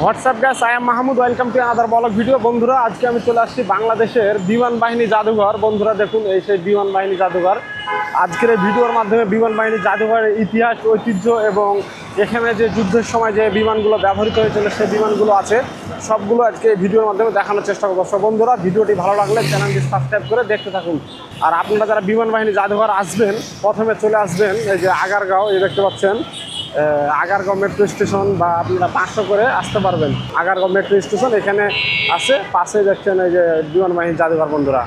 WhatsApp guys I am Mahmud welcome to other blog video বন্ধুরা, আজকে আমি চলে আসছি বাংলাদেশের বিমান বাহিনী জাদুঘর। বন্ধুরা, দেখুন এই সেই বিমান বাহিনী জাদুঘর। আজকের এই ভিডিওর মাধ্যমে বিমান বাহিনী জাদুঘরের ইতিহাস, ঐতিহ্য এবং এখানে যে যুদ্ধের সময় যে বিমানগুলো ব্যবহৃত হয়েছিল, সেই বিমানগুলো আছে। সবগুলো আজকে এই ভিডিওর মাধ্যমে দেখানোর চেষ্টা করব। সব বন্ধুরা, ভিডিওটি ভালো লাগলে চ্যানেলটি সাবস্ক্রাইব করে দেখতে থাকুন। আর আপনারা যারা বিমান বাহিনী জাদুঘর আসবেন, প্রথমে চলে আসবেন এই যে আগারগাঁও, এই দেখতে পাচ্ছেন। আগারগাঁও মেট্রো স্টেশন বা আপনারা পাঁচশো করে আসতে পারবেন। আগারগাঁও মেট্রো স্টেশন এখানে আছে পাশে দেখছেন এই যে বিমান বাহিনী জাদুঘর বন্ধুরা।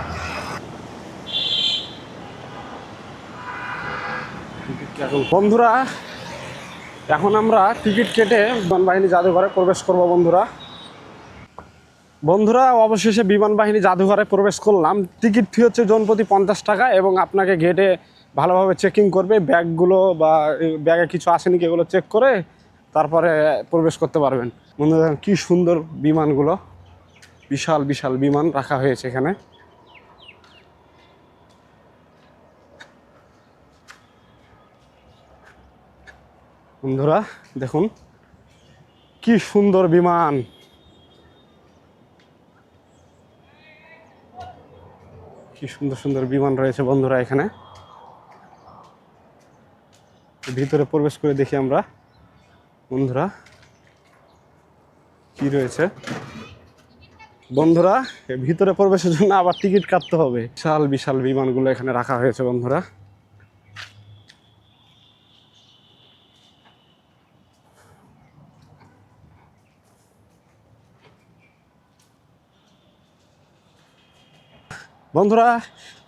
বন্ধুরা, এখন আমরা টিকিট কেটে বিমান বাহিনী জাদুঘরে প্রবেশ করব বন্ধুরা। বন্ধুরা, অবশেষে বিমান বাহিনী জাদুঘরে প্রবেশ করলাম। টিকিট ফি হচ্ছে জনপ্রতি পঞ্চাশ টাকা এবং আপনাকে গেটে ভালোভাবে চেকিং করবে, ব্যাগগুলো বা ব্যাগে কিছু আসেনি কি এগুলো চেক করে তারপরে প্রবেশ করতে পারবেন। বন্ধুরা কি সুন্দর বিমানগুলো, বিশাল বিশাল বিমান রাখা হয়েছে এখানে। বন্ধুরা, দেখুন, কি সুন্দর বিমান। কি সুন্দর সুন্দর বিমান রয়েছে বন্ধুরা এখানে। ভিতরে প্রবেশ করে দেখি আমরা। বন্ধুরা, কি রয়েছে? বন্ধুরা ভিতরে প্রবেশের জন্য আবার টিকিট কাটতে হবে। বিশাল বিশাল বিমানগুলো এখানে রাখা হয়েছে, বন্ধুরা। বন্ধুরা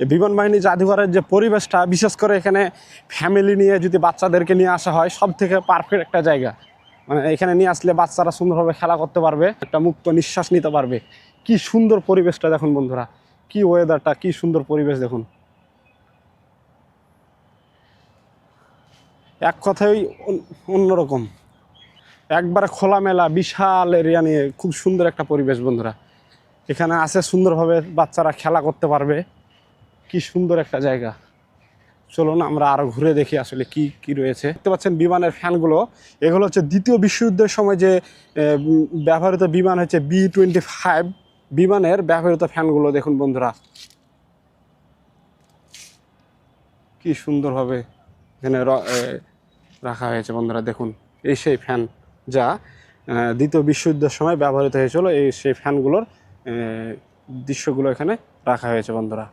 বিমান বাহিনী জাদুঘরের যে পরিবেশটা, বিশেষ করে এখানে ফ্যামিলি নিয়ে যদি বাচ্চাদেরকে নিয়ে আসা হয় সব থেকে পারফেক্ট একটা জায়গা। মানে এখানে নিয়ে আসলে বাচ্চারা সুন্দরভাবে খেলা করতে পারবে, একটা মুক্ত নিঃশ্বাস নিতে পারবে। কি সুন্দর পরিবেশটা দেখুন বন্ধুরা, কি ওয়েদারটা কি সুন্দর পরিবেশ দেখুন। এক কথাই অন- অন্যরকম। একবারে খোলামেলা, বিশাল এরিয়া নিয়ে খুব সুন্দর একটা পরিবেশ বন্ধুরা। এখানে আছে সুন্দরভাবে বাচ্চারা খেলা করতে পারবে। কি সুন্দর একটা জায়গা। চলুন আমরা আরও ঘুরে দেখি আসলে কি কি রয়েছে। দেখতে পাচ্ছেন বিমানের ফ্যানগুলো। এগুলো হচ্ছে দ্বিতীয় বিশ্বযুদ্ধের সময় যে ব্যবহৃত বিমান হচ্ছে বি টোয়েন্টি ফাইভ। বিমানের ব্যবহৃত ফ্যানগুলো দেখুন বন্ধুরা। কি সুন্দরভাবে এখানে রাখা হয়েছে বন্ধুরা, দেখুন। এই সেই ফ্যান যা দ্বিতীয় বিশ্বযুদ্ধের সময় ব্যবহৃত হয়েছিল, এই সেই ফ্যানগুলোর দৃশ্যগুলো এখানে রাখা হয়েছে বন্ধুরা।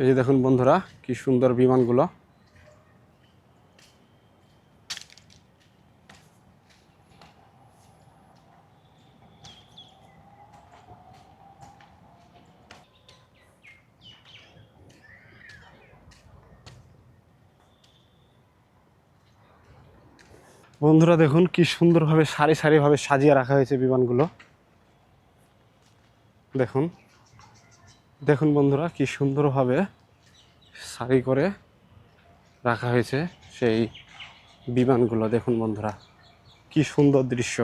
এই যে দেখুন বন্ধুরা কি সুন্দর বিমানগুলো। বন্ধুরা দেখুন কি সুন্দরভাবে সারি সারিভাবে সাজিয়ে রাখা হয়েছে বিমানগুলো। দেখুন দেখুন বন্ধুরা কি সুন্দরভাবে সারি করে রাখা হয়েছে সেই বিমানগুলো। দেখুন বন্ধুরা, কি সুন্দর দৃশ্য।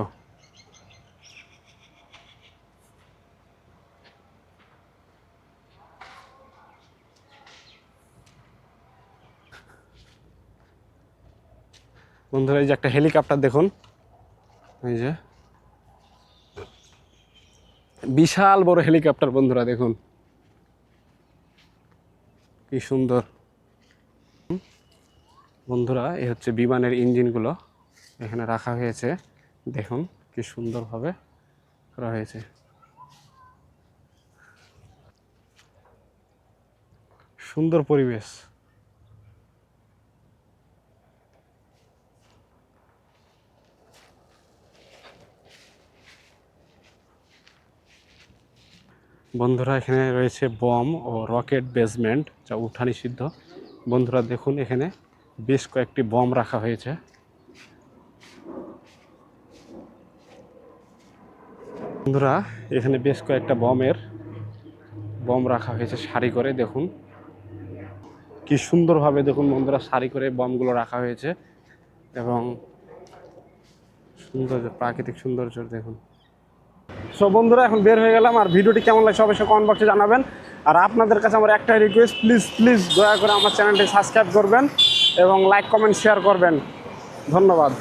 বন্ধুরা, এই যে একটা হেলিকপ্টার দেখুন। এই যে। বিশাল বড় হেলিকপ্টার বন্ধুরা, দেখুন। কি সুন্দর। বন্ধুরা, এই হচ্ছে বিমানের ইঞ্জিনগুলো। এখানে রাখা হয়েছে। দেখুন, কি সুন্দরভাবে করা হয়েছে। সুন্দর পরিবেশ। বন্ধুরা, এখানে রয়েছে বম ও রকেট বেসমেন্ট, যা উঠানি সিদ্ধ। বন্ধুরা, দেখুন, এখানে বেশ কয়েকটি বম রাখা হয়েছে। বন্ধুরা, এখানে বেশ কয়েকটা বমের বম রাখা হয়েছে সারি করে, দেখুন। কি সুন্দরভাবে, দেখুন বন্ধুরা, সারি করে বমগুলো রাখা হয়েছে এবং সৌন্দর্য, প্রাকৃতিক সৌন্দর্য, দেখুন। সো বন্ধুরা, এখন বের হয়ে গেলাম আর ভিডিওটি কেমন লাগছে অবশ্যই কমেন্ট বক্সে জানাবেন। আর আপনাদের কাছে আমার একটাই রিকোয়েস্ট প্লিজ প্লিজ দয়া করে আমার চ্যানেলটি সাবস্ক্রাইব করবেন এবং লাইক কমেন্ট শেয়ার করবেন। ধন্যবাদ।